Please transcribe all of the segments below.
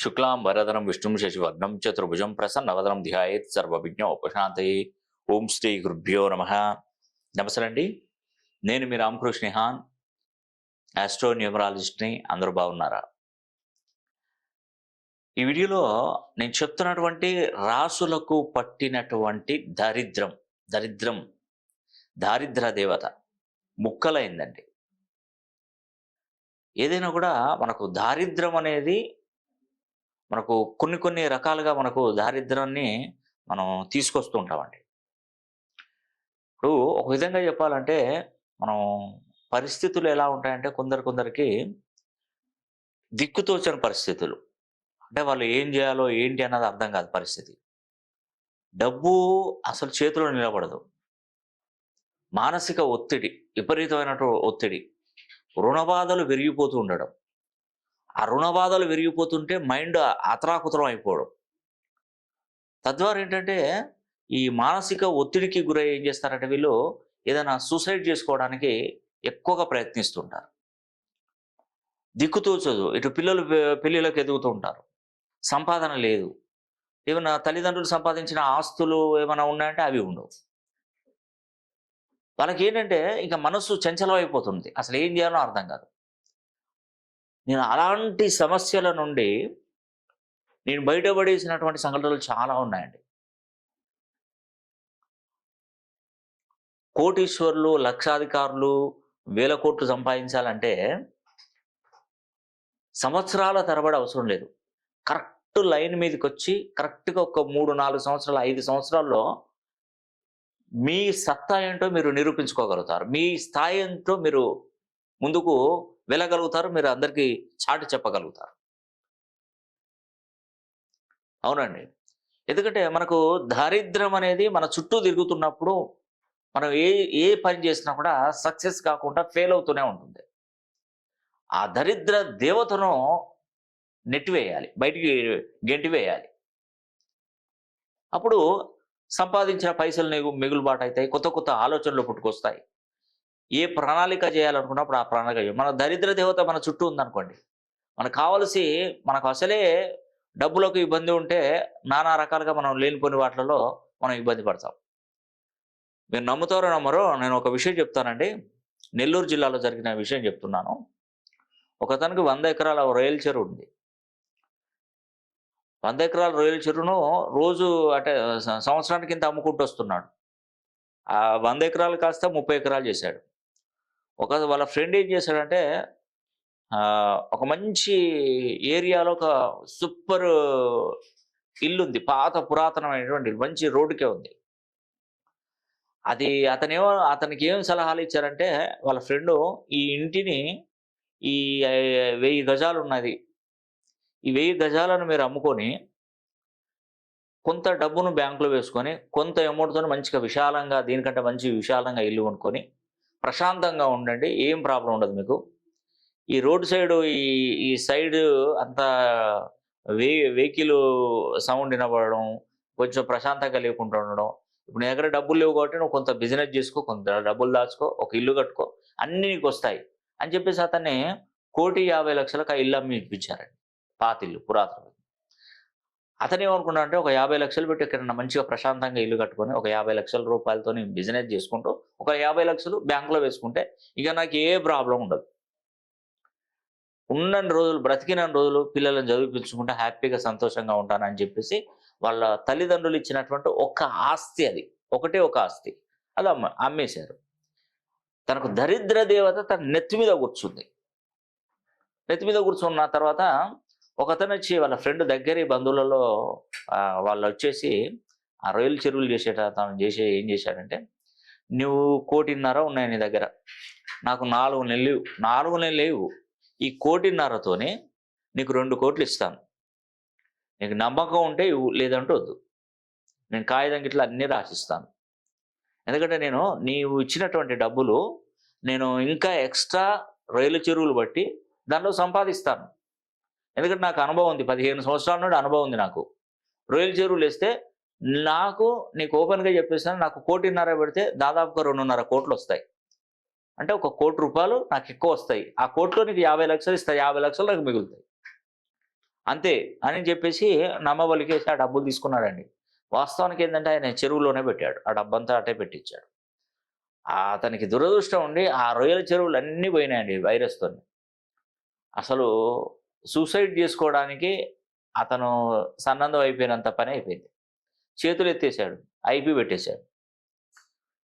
శుక్లాం వరదరం విష్ణుం శశివర్ణం చతుర్భుజం ప్రసన్నవదనం ధ్యాయేత్ సర్వవిజ్ఞ ఉపశాంతి. ఓం శ్రీ గురుభ్యో నమ. నమస్కారండి నేను మీ రామకృష్ణిహాన్ ఆస్ట్రో న్యూమరాలజిస్ట్ని అందరూ బాగున్నారా? ఈ వీడియోలో నేను చెప్తున్నటువంటి రాసులకు పట్టినటువంటి దారిద్రం దరిద్రం దారిద్ర దేవత ముక్కలైందండి. ఏదైనా కూడా మనకు దారిద్రం అనేది మనకు కొన్ని కొన్ని రకాలుగా మనకు దారిద్రాన్ని మనం తీసుకొస్తూ ఉంటామండి. ఇప్పుడు ఒక విధంగా చెప్పాలంటే మనం పరిస్థితులు ఎలా ఉంటాయంటే కొందరు కొందరికి దిక్కుతోచని పరిస్థితులు. అంటే వాళ్ళు ఏం చేయాలో ఏంటి అన్నది అర్థం కాదు పరిస్థితి. డబ్బు అసలు చేతిలో నిలబడదు. మానసిక ఒత్తిడి విపరీతమైనటువంటి ఒత్తిడి రుణబాధలు విరిగిపోతూ ఉండడం. ఆ రుణబాధలు విరిగిపోతుంటే మైండ్ అతరాకుతరం అయిపోవడం. తద్వారా ఏంటంటే ఈ మానసిక ఒత్తిడికి గురై ఏం చేస్తారంటే వీళ్ళు ఏదైనా సూసైడ్ చేసుకోవడానికి ఎక్కువగా ప్రయత్నిస్తుంటారు. దిక్కుతోచదు ఇటు పిల్లలు పెళ్ళిళ్ళకి ఎదుగుతూ ఉంటారు. సంపాదన లేదు. ఏమైనా తల్లిదండ్రులు సంపాదించిన ఆస్తులు ఏమైనా ఉన్నాయంటే అవి ఉండవు. వాళ్ళకి ఏంటంటే ఇంకా మనస్సు చంచలం అయిపోతుంది అసలు ఏం చేయాలో అర్థం కాదు. నేను అలాంటి సమస్యల నుండి నేను బయటపడేసినటువంటి సంఘటనలు చాలా ఉన్నాయండి. కోటీశ్వర్లు లక్షాధికారులు వేల కోట్లు సంపాదించాలంటే సంవత్సరాల తరబడి అవసరం లేదు. కరెక్ట్ లైన్ మీదకి వచ్చి కరెక్ట్గా ఒక మూడు నాలుగు సంవత్సరాలు ఐదు సంవత్సరాల్లో మీ సత్తా ఏంటో మీరు నిరూపించుకోగలుగుతారు. మీ స్థాయి ఏంటో మీరు ముందుకు వెళ్ళగలుగుతారు మీరు అందరికీ చాటి చెప్పగలుగుతారు. అవునండి. ఎందుకంటే మనకు దారిద్ర్యం అనేది మన చుట్టూ తిరుగుతున్నప్పుడు మనం ఏ ఏ పని చేసినా కూడా సక్సెస్ కాకుండా ఫెయిల్ అవుతూనే ఉంటుంది. ఆ దరిద్ర దేవతను నెట్టివేయాలి బయటికి గెంటివేయాలి. అప్పుడు సంపాదించిన పైసలు నీకు మిగులుబాటు అవుతాయి కొత్త కొత్త ఆలోచనలు పుట్టుకొస్తాయి. ఏ ప్రణాళిక చేయాలనుకున్నప్పుడు ఆ ప్రణాళిక మన దరిద్ర దేవత మన చుట్టూ ఉందనుకోండి. మనకు కావలసి మనకు అసలే డబ్బులకు ఇబ్బంది ఉంటే నానా రకాలుగా మనం లేనిపోని వాటిలలో మనం ఇబ్బంది పడతాం. మీరు నమ్ముతారో నమ్మరో నేను ఒక విషయం చెప్తానండి. నెల్లూరు జిల్లాలో జరిగిన విషయం చెప్తున్నాను. ఒకతనికి వంద ఎకరాల రొయ్యల చెరువు ఉంది. వంద ఎకరాల రొయ్యల చెరువును రోజు అంటే సంవత్సరానికి ఇంత అమ్ముకుంటూ వస్తున్నాడు. ఆ వంద ఎకరాలు కాస్త ముప్పై ఎకరాలు చేశాడు. ఒక వాళ్ళ ఫ్రెండ్ ఏం చేశాడంటే ఒక మంచి ఏరియాలో ఒక సూపర్ ఇల్లు ఉంది పాత పురాతనమైనటువంటి మంచి రోడ్డుకే ఉంది. అది అతనేమో అతనికి ఏం సలహాలు ఇచ్చారంటే వాళ్ళ ఫ్రెండు ఈ ఇంటిని ఈ వెయ్యి గజాలు ఉన్నది ఈ వెయ్యి గజాలను మీరు అమ్ముకొని కొంత డబ్బును బ్యాంకులో వేసుకొని కొంత అమౌంట్తో మంచిగా విశాలంగా దీనికంటే మంచి విశాలంగా ఇల్లు కొనుక్కొని ప్రశాంతంగా ఉండండి ఏం ప్రాబ్లం ఉండదు మీకు. ఈ రోడ్ సైడ్ ఈ ఈ సైడ్ అంతా వే వెహికల్ సౌండ్ వినబడడం కొంచెం ప్రశాంతంగా లేకుండా ఉండడం. ఇప్పుడు నీ దగ్గర డబ్బులు లేవు కాబట్టి నువ్వు కొంత బిజినెస్ చేసుకో కొంత డబ్బులు దాచుకో ఒక ఇల్లు కట్టుకో అన్నీ నీకు వస్తాయి. అని చెప్పేసి అతన్ని కోటి యాభై లక్షలకు ఆ ఇల్లు అమ్మి ఇప్పించారండి. పాత ఇల్లు పురాతన అతను ఏమనుకున్నా అంటే ఒక యాభై లక్షలు పెట్టి ఎక్కడన్నా మంచిగా ప్రశాంతంగా ఇల్లు కట్టుకొని ఒక యాభై లక్షల రూపాయలతో బిజినెస్ చేసుకుంటూ ఒక యాభై లక్షలు బ్యాంకులో వేసుకుంటే ఇక నాకు ఏ ప్రాబ్లం ఉండదు. ఉన్నన్ని రోజులు బ్రతికిన రోజులు పిల్లలను చదివిపించుకుంటే హ్యాపీగా సంతోషంగా ఉంటానని చెప్పేసి వాళ్ళ తల్లిదండ్రులు ఇచ్చినటువంటి ఒక ఆస్తి అది. ఒకటే ఒక ఆస్తి. అది అమ్మేశారు. తనకు దరిద్ర దేవత తన నెత్తి మీద కూర్చుంది. నెత్తి మీద కూర్చున్న తర్వాత ఒకతను వచ్చి వాళ్ళ ఫ్రెండ్ దగ్గర బంధువులలో వాళ్ళు వచ్చేసి ఆ రొయ్యల చెరువులు చేసేట తను చేసే ఏం చేశాడంటే నువ్వు కోటిన్నర ఉన్నాయి నీ దగ్గర. నాకు నాలుగు నెలలు లేవు. నాలుగు నెలలు లేవు. ఈ కోటిన్నరతోనే నీకు రెండు కోట్లు ఇస్తాను. నీకు నమ్మకం ఉంటే ఇవ్వు లేదంటే వద్దు. నేను కాగితం గిట్ల అన్నీ రాసిస్తాను. ఎందుకంటే నేను నీవు ఇచ్చినటువంటి డబ్బులు నేను ఇంకా ఎక్స్ట్రా రొయ్యల చెరువులు బట్టి దాంట్లో సంపాదిస్తాను. ఎందుకంటే నాకు అనుభవం ఉంది. పదిహేను సంవత్సరాల నుండి అనుభవం ఉంది నాకు. రొయ్యల చెరువులు వేస్తే నాకు నీకు ఓపెన్గా చెప్పేస్తాను నాకు కోటిన్నర పెడితే దాదాపుగా రెండున్నర కోట్లు వస్తాయి. అంటే ఒక కోటి రూపాయలు నాకు ఎక్కువ వస్తాయి. ఆ కోట్లో నీకు యాభై లక్షలు ఇస్తాయి. యాభై లక్షలు నాకు మిగులుతాయి. అంతే అని చెప్పేసి నమ్మబలికేసి ఆ డబ్బులు తీసుకున్నాడండి. వాస్తవానికి ఏంటంటే ఆయన చెరువులోనే పెట్టాడు. ఆ డబ్బంతా అటే పెట్టించాడు. అతనికి దురదృష్టం ఉండి ఆ రొయ్యల చెరువులు అన్నీ పోయినాయండి వైరస్తో అసలు సూసైడ్ చేసుకోవడానికి అతను సన్నద్ధం అయిపోయినంత పని అయిపోయింది. చేతులు ఎత్తేసాడు ఐపీ పెట్టేశాడు.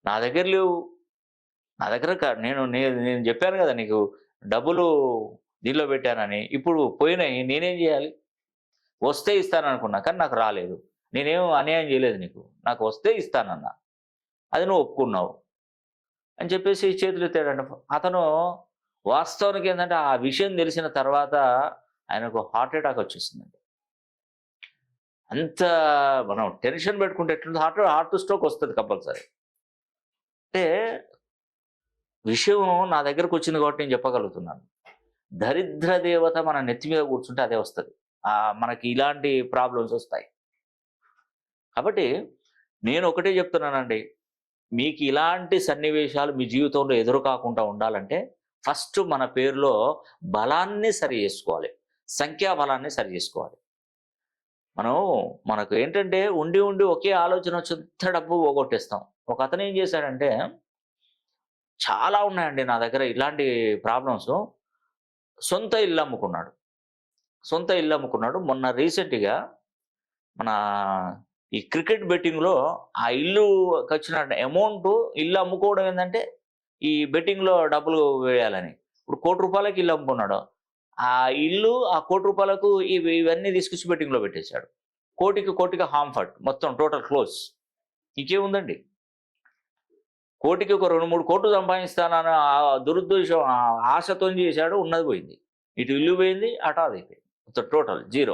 నా దగ్గర లేవు. నా దగ్గర నేను నేను నేను చెప్పాను కదా నీకు డబ్బులు దీనిలో పెట్టానని. ఇప్పుడు పోయినాయి నేనేం చేయాలి? వస్తే ఇస్తాను అనుకున్నా కానీ నాకు రాలేదు. నేనేం అన్యాయం చేయలేదు నీకు. నాకు వస్తే ఇస్తానన్నా. అది నువ్వు ఒప్పుకున్నావు. అని చెప్పేసి చేతులు ఎత్తాడంట. అతను వాస్తవానికి ఏంటంటే ఆ విషయం తెలిసిన తర్వాత ఆయనకు హార్ట్ అటాక్ వచ్చేసిందండి. అంత మనం టెన్షన్ పెట్టుకుంటే ఎట్లుంది? హార్ట్ హార్ట్ స్ట్రోక్ వస్తుంది కంపల్సరీ. అంటే విషయం నా దగ్గరకు వచ్చింది కాబట్టి నేను చెప్పగలుగుతున్నాను. దరిద్ర దేవత మన నెత్తి మీద కూర్చుంటే అదే వస్తుంది. మనకి ఇలాంటి ప్రాబ్లమ్స్ వస్తాయి. కాబట్టి నేను ఒకటే చెప్తున్నానండి. మీకు ఇలాంటి సన్నివేశాలు మీ జీవితంలో ఎదురు కాకుండా ఉండాలంటే ఫస్ట్ మన పేరులో బలాన్ని సరి చేసుకోవాలి. సంఖ్యా బలాన్ని సరి చేసుకోవాలి. మనం మనకు ఏంటంటే ఉండి ఉండి ఒకే ఆలోచన వచ్చేంత డబ్బు పోగొట్టేస్తాం. ఒక అతను ఏం చేశాడంటే చాలా ఉన్నాయండి నా దగ్గర ఇలాంటి ప్రాబ్లమ్స్. సొంత ఇల్లు అమ్ముకున్నాడు. సొంత ఇల్లు అమ్ముకున్నాడు. మొన్న రీసెంట్గా మన ఈ క్రికెట్ బెట్టింగ్లో ఆ ఇల్లు వచ్చిన అమౌంట్ ఇల్లు అమ్ముకోవడం ఏంటంటే ఈ బెట్టింగ్లో డబ్బులు వేయాలని. ఇప్పుడు కోటి రూపాయలకి ఇల్లు అమ్ముకున్నాడు. ఆ ఇల్లు ఆ కోటి రూపాయలకు ఇవి ఇవన్నీ తీసుకొచ్చి బెట్టింగ్లో పెట్టేశాడు. కోటికి కోటికి హాంఫర్ట్ మొత్తం టోటల్ క్లోజ్. ఇంకేముందండి? కోటికి ఒక రెండు మూడు కోట్లు సంపాదిస్తానని ఆ దురుద్దేశం ఆశతో చేశాడు ఉన్నది పోయింది. ఇటు ఇల్లు పోయింది అటు అది మొత్తం టోటల్ జీరో.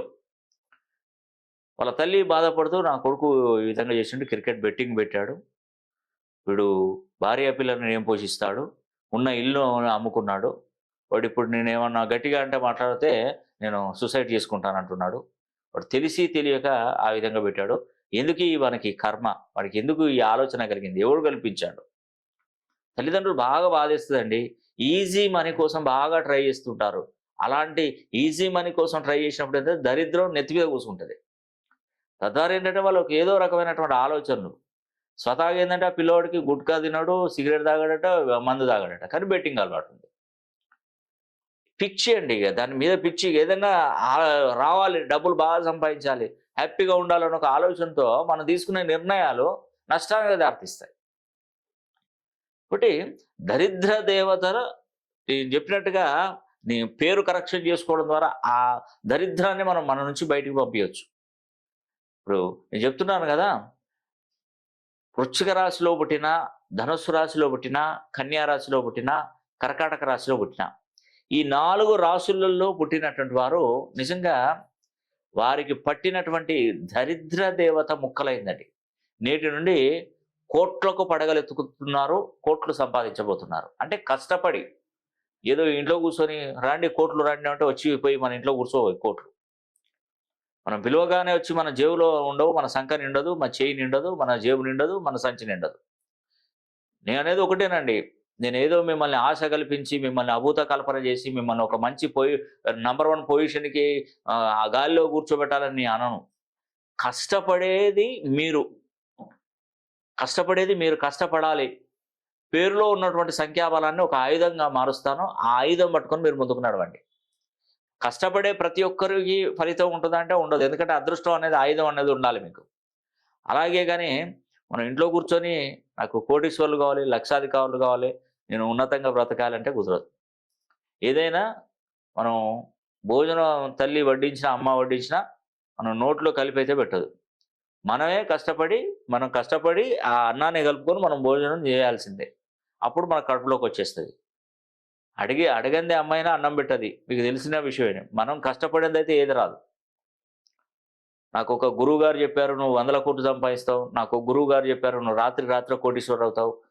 వాళ్ళ తల్లి బాధపడుతూ నా కొడుకు ఈ విధంగా చేసిండు క్రికెట్ బెట్టింగ్ పెట్టాడు. వీడు భార్య పిల్లల్ని ఏం పోషిస్తాడు? ఉన్న ఇల్లు అమ్ముకున్నాడు? వాడు ఇప్పుడు నేను ఏమన్నా గట్టిగా అంటే మాట్లాడితే నేను సూసైడ్ చేసుకుంటాను అంటున్నాడు వాడు తెలిసి తెలియక ఆ విధంగా పెట్టాడు. ఎందుకు ఈ మనకి కర్మ? వాడికి ఎందుకు ఈ ఆలోచన కలిగింది? ఎవడు కల్పించాడు? తల్లిదండ్రులు బాగా బాధిస్తుందండి. ఈజీ మనీ కోసం బాగా ట్రై చేస్తుంటారు. అలాంటి ఈజీ మనీ కోసం ట్రై చేసినప్పుడు అయితే దరిద్రం నెత్తిమీద కూసుకుంటుంది. తద్వారా ఏంటంటే వాళ్ళకి ఏదో రకమైనటువంటి ఆలోచనలు. స్వతహాగా ఏంటంటే ఆ పిల్లోడికి గుట్కా తిన్నాడు సిగరెట్ తాగాడట మందు తాగాడట. కానీ బెట్టింగ్ అలవాటు ఉంది. పిచ్చి అండి ఇక. దాని మీద పిచ్చి ఏదైనా రావాలి డబ్బులు బాగా సంపాదించాలి హ్యాపీగా ఉండాలని ఒక ఆలోచనతో మనం తీసుకునే నిర్ణయాలు నష్టానికి దారితీస్తాయి. ఒకటి దరిద్ర దేవతలు నేను చెప్పినట్టుగా నీ పేరు కరెక్షన్ చేసుకోవడం ద్వారా ఆ దరిద్రాన్ని మనం మన నుంచి బయటికి పంపించవచ్చు ఇప్పుడు నేను చెప్తున్నాను కదా వృశ్చిక రాశిలో పుట్టిన ధనుస్సు రాశిలో పుట్టిన కన్యా రాశిలో పుట్టిన కర్కాటక రాశిలో పుట్టిన ఈ నాలుగు రాసులలో పుట్టినటువంటి వారు నిజంగా వారికి పట్టినటువంటి దరిద్ర దేవత ముక్కలైందండి. నేటి నుండి కోట్లకు పడగలెత్తుకుతున్నారు కోట్లు సంపాదించబోతున్నారు. అంటే కష్టపడి ఏదో ఇంట్లో కూర్చొని రండి కోట్లు రండి అంటే వచ్చి పోయి మన ఇంట్లో కూర్చో కోట్లు. మనం పిలువగానే వచ్చి మన జేబులో ఉండవు మన సంఖ నిండదు మన చేయి నిండదు మన జేబు నిండదు మన సంచి నిండదు. నేను అనేది ఒకటేనండి. నేను ఏదో మిమ్మల్ని ఆశ కల్పించి మిమ్మల్ని అభూత కల్పన చేసి మిమ్మల్ని ఒక మంచి పొయి నంబర్ వన్ పొజిషన్కి ఆ గాలిలో కూర్చోబెట్టాలని నేను అనను. కష్టపడేది మీరు. కష్టపడేది మీరు కష్టపడాలి. పేరులో ఉన్నటువంటి సంఖ్యాబలాన్ని ఒక ఆయుధంగా మారుస్తాను. ఆ ఆయుధం పట్టుకొని మీరు ముందుకు నడవండి. కష్టపడే ప్రతి ఒక్కరికి ఫలితం ఉంటుందంటే ఉండదు. ఎందుకంటే అదృష్టం అనేది ఆయుధం అనేది ఉండాలి మీకు. అలాగే కానీ మనం ఇంట్లో కూర్చొని నాకు కోటీశ్వర్లు కావాలి లక్షాధికారులు కావాలి నేను ఉన్నతంగా బ్రతకాలంటే కుదరదు. ఏదైనా మనం భోజనం తల్లి వడ్డించిన అమ్మ వడ్డించిన మనం నోట్లో కలిపైతే పెట్టదు. మనమే కష్టపడి మనం కష్టపడి ఆ అన్నాన్ని కలుపుకొని మనం భోజనం చేయాల్సిందే. అప్పుడు మన కడుపులోకి వచ్చేస్తుంది. అడిగి అడగంది అమ్మైనా అన్నం పెట్టది. మీకు తెలిసిన విషయమే. మనం కష్టపడింది అయితే ఏది రాదు. నాకు ఒక గురువు గారు చెప్పారు నువ్వు వందల కోట్లు సంపాదిస్తావు. నాకు ఒక గురువు గారు చెప్పారు నువ్వు రాత్రి రాత్రి కోటీశ్వరు అవుతావు.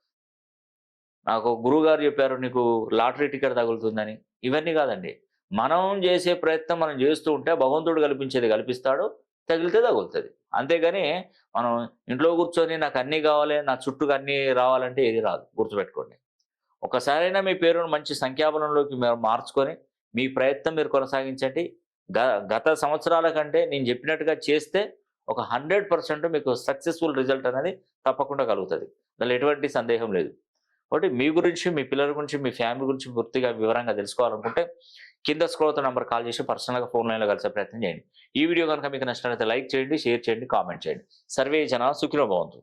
నాకు గురుగారు చెప్పారు నీకు లాటరీ టికెట్ తగులుతుందని. ఇవన్నీ కాదండి. మనం చేసే ప్రయత్నం మనం చేస్తూ ఉంటే భగవంతుడు కల్పించేది కల్పిస్తాడు తగిలితే తగులుతుంది. అంతేగాని మనం ఇంట్లో కూర్చొని నాకు అన్నీ కావాలి నా చుట్టూ అన్నీ రావాలంటే ఏది రాదు గుర్తుపెట్టుకోండి. ఒకసారైనా మీ పేరును మంచి సంఖ్యాబలంలోకి మీరు మార్చుకొని మీ ప్రయత్నం మీరు కొనసాగించండి. గ- గత సంవత్సరాల కంటే నేను చెప్పినట్టుగా చేస్తే ఒక హండ్రెడ్ పర్సెంట్ మీకు సక్సెస్ఫుల్ రిజల్ట్ అనేది తప్పకుండా కలుగుతుంది. దానిలో ఎటువంటి సందేహం లేదు. కాబట్టి మీ గురించి మీ పిల్లల గురించి మీ ఫ్యామిలీ గురించి పూర్తిగా వివరంగా తెలుసుకోవాలనుకుంటే కింద స్క్రోల్ నెంబర్ కాల్ చేసి పర్సనల్గా ఫోన్ లైన్లో కలిసే ప్రయత్నం చేయండి. ఈ వీడియో కనుక మీకు నచ్చినట్లయితే లైక్ చేయండి షేర్ చేయండి కామెంట్ చేయండి. సర్వే జన సుఖిలో భవంతు.